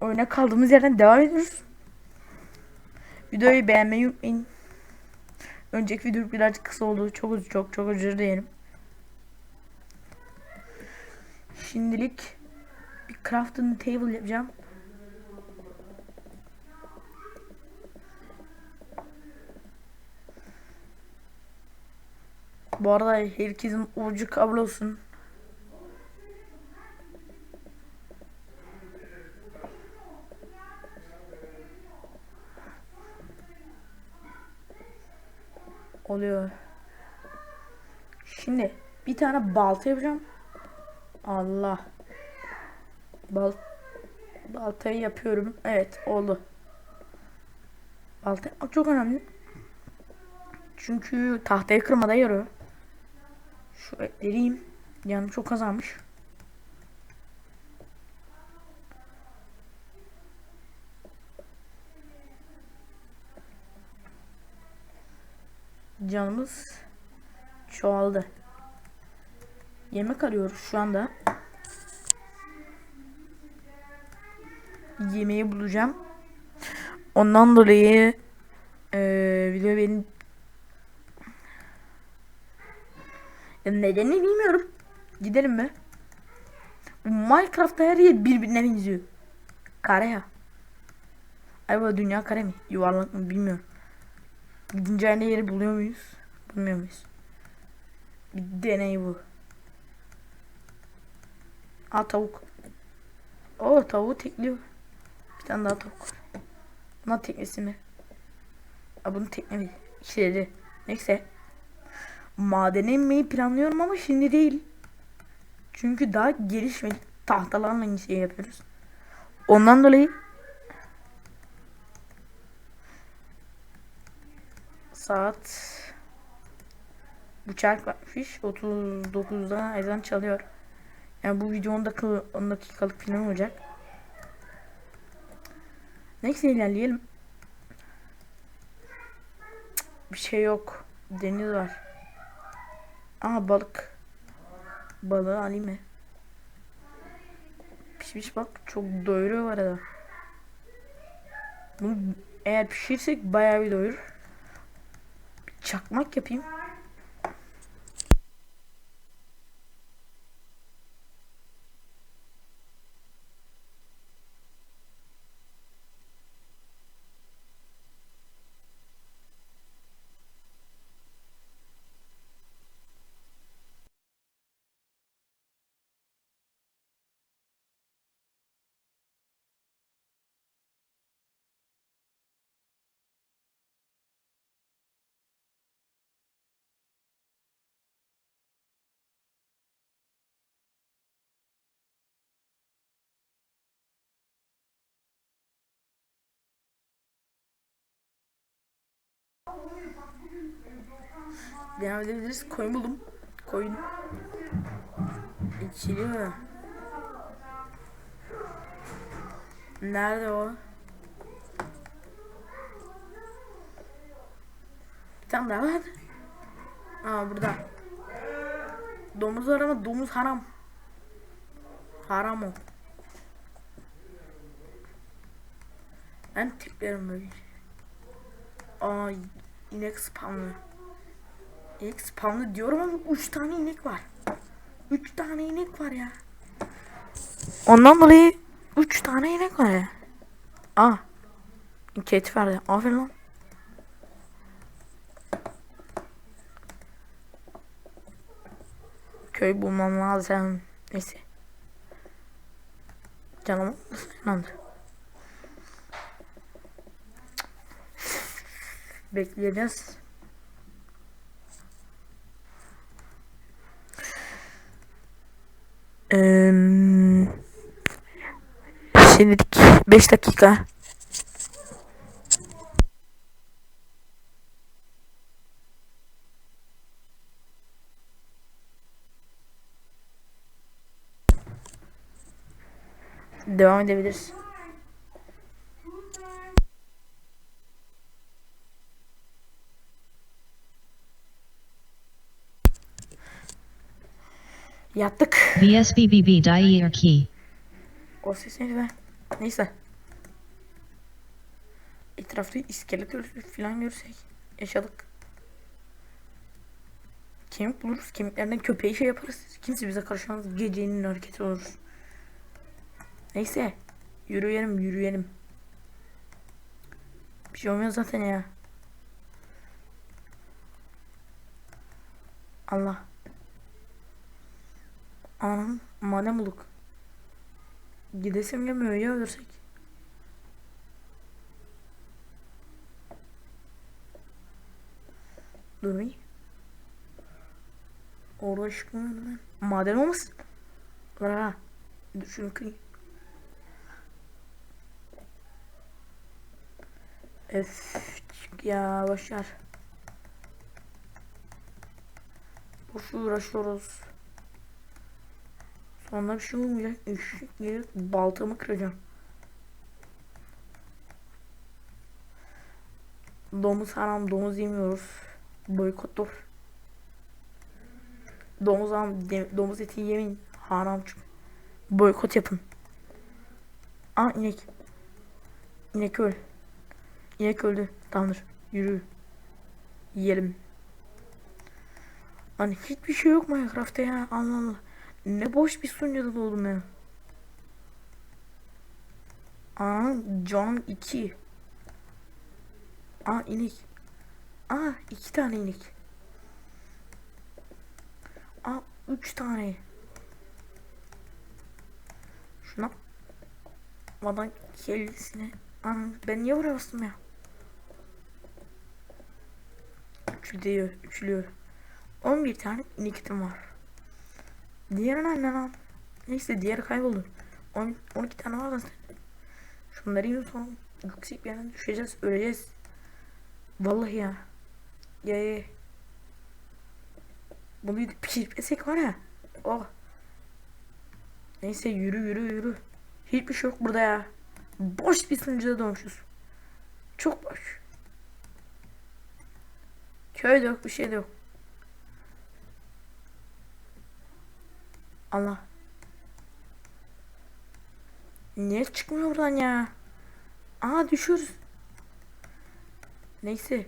oyuna kaldığımız yerden devam ediyoruz. Videoyu beğenmeyi unutmayın. Önceki video birazcık kısa oldu. Çok çok çok özür dilerim. Şimdilik bir crafting table yapacağım. Bu arada herkesin ucu kabul Oluyor. Şimdi bir tane balta yapacağım. Allah. Bal baltayı yapıyorum. Evet oldu. Balta yapmak çok önemli. Çünkü tahtayı kırmada yarıyor. Şu etleri yiyeyim. Canım çok azalmış. Canımız çoğaldı. Yemek arıyoruz şu anda. Yemeği bulacağım. Ondan dolayı eee video benim nedeni bilmiyorum. Gidelim mi? Minecraft'ta her yer birbirine benziyor. Kare ya. Ay bu dünya kare mi? Yuvarlak mı bilmiyorum. Aynı yeri buluyor muyuz? Bulmuyor muyuz? Bir deney bu. Aa tavuk. Oo tavuğu tekliyor. Bir tane daha tavuk. Buna teknesi mi? Aa bunu teklemedi. İşledi. Neyse. Madene inmeyi planlıyorum ama şimdi değil. Çünkü daha gelişmedik. Tahtalarla şey yapıyoruz. Ondan dolayı saat bıçak varmış. 39'da ezan çalıyor. Yani bu video 10 dakika 10 dakikalık falan olacak. Neyse ilerleyelim. Bir şey yok. Deniz var. Aa balık. Balığı alayım mı? Pişmiş bak çok doyuruyor var arada. Bunu eğer pişirsek bayağı bir doyurur. Çakmak yapayım. Devam edebiliriz. Koyun buldum. Koyun. İkili mi? Nerede o? Tane daha var. Aa burada. Domuz var ama domuz haram. Haram o. Ben tiplerim böyle. Aa inek spamlı. İnek spamlı diyorum ama 3 tane inek var. 3 tane inek var ya. Ondan dolayı 3 tane inek var ya. Aa. Ket verdi. Aferin lan. Köy bulmam lazım. Neyse. Canım sıkındı. Bekleyeceğiz. Eee şimdilik 5 dakika. Devam edebiliriz. Yattık. VSBBB key. O ses neydi be? Neyse. Etrafta iskelet falan görsek yaşadık. Kemik buluruz. Kemiklerden köpeği şey yaparız. Kimse bize karışmaz. Gecenin hareketi olur. Neyse. Yürüyelim yürüyelim. Bir şey olmuyor zaten ya. Allah. Anam madem bulduk. Gidesim gelmiyor ya ölürsek. Dur bir. Orada vardı lan? Maden olmasın? Ha. Dur şunu kırayım. Öf ya boşver. Boş uğraşıyoruz. Sonra bir şey olmayacak. Işık gelip baltamı kıracağım. Domuz haram domuz yemiyoruz. Boykottur. Domuz haram domuz eti yemeyin. Haram çünkü. Boykot yapın. Aa inek. İnek öl. İnek öldü. Tamamdır. Yürü. Yiyelim. Hani hiçbir şey yok Minecraft'ta ya. Allah. Ne boş bir sunucuda doğdum ya. Aa canım 2. Aa inek. Aa iki tane inek. Aa üç tane. Şuna. Vadan kellesine. Aa ben niye buraya bastım ya? Üçlüyor, üçlüyor. 11 tane inekitim var. Diğeri nerede lan? Neyse diğeri kayboldu. 10, 12 tane var zaten. Şunları yiyin sonra yüksek bir yerden düşeceğiz, öleceğiz. Vallahi ya. Ya ya. Bunu pişirmesek var ya. Oh. Neyse yürü yürü yürü. Hiçbir şey yok burada ya. Boş bir sunucuda doğmuşuz. Çok boş. Köy de yok bir şey de yok. Allah. Niye çıkmıyor buradan ya? Aa düşüyoruz. Neyse.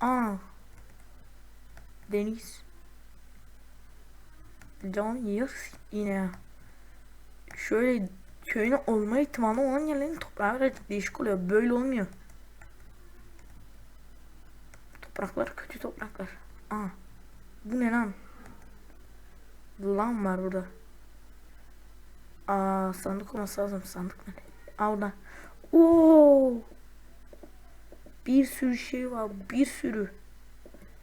Aa. Deniz. Can yer yine. Şöyle köyün olma ihtimali olan yerlerin toprağı birazcık değişik oluyor. Böyle olmuyor. Topraklar kötü topraklar. Aa. Bu ne lan? Lan var burada. Aa sandık olması lazım. Sandık nerede? Aa orada. Bir sürü şey var. Bir sürü.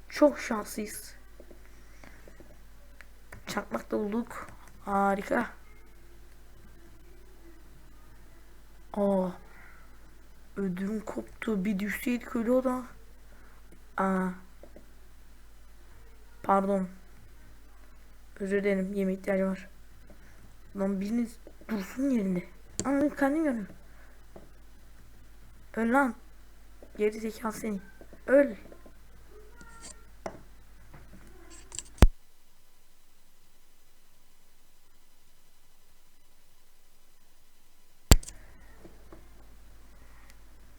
Çok şanslıyız. Çakmak da bulduk. Harika. Aa. Ödüm koptu. Bir düşseydik öyle o da. Aa. Pardon. Özür dilerim. Yemeğe ihtiyacım var. Lan biriniz dursun yerinde. Ben kendim yanıyorum. Öl lan. Geri zekalı seni. Öl.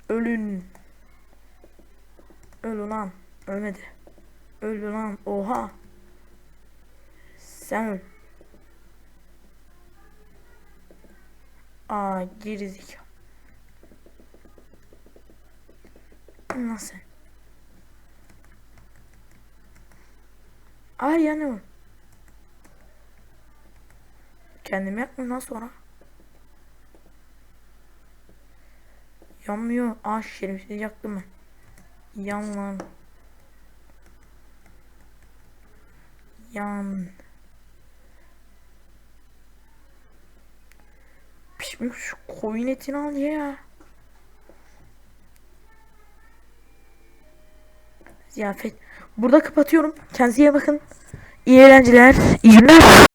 Ölün. Öl ulan. Ölmedi. Öl ulan. Oha. Sen öl. Aa gerizekalı. Nasıl? Ay yanıyor. Kendim yapmıyorum lan sonra. Yanmıyor. Aa şerefsiz yaktım ben. Yan lan. Yan. Pişmiş koyun etini al ya. Ziyafet. Burada kapatıyorum. Kendinize iyi bakın. İyi eğlenceler. İyi günler.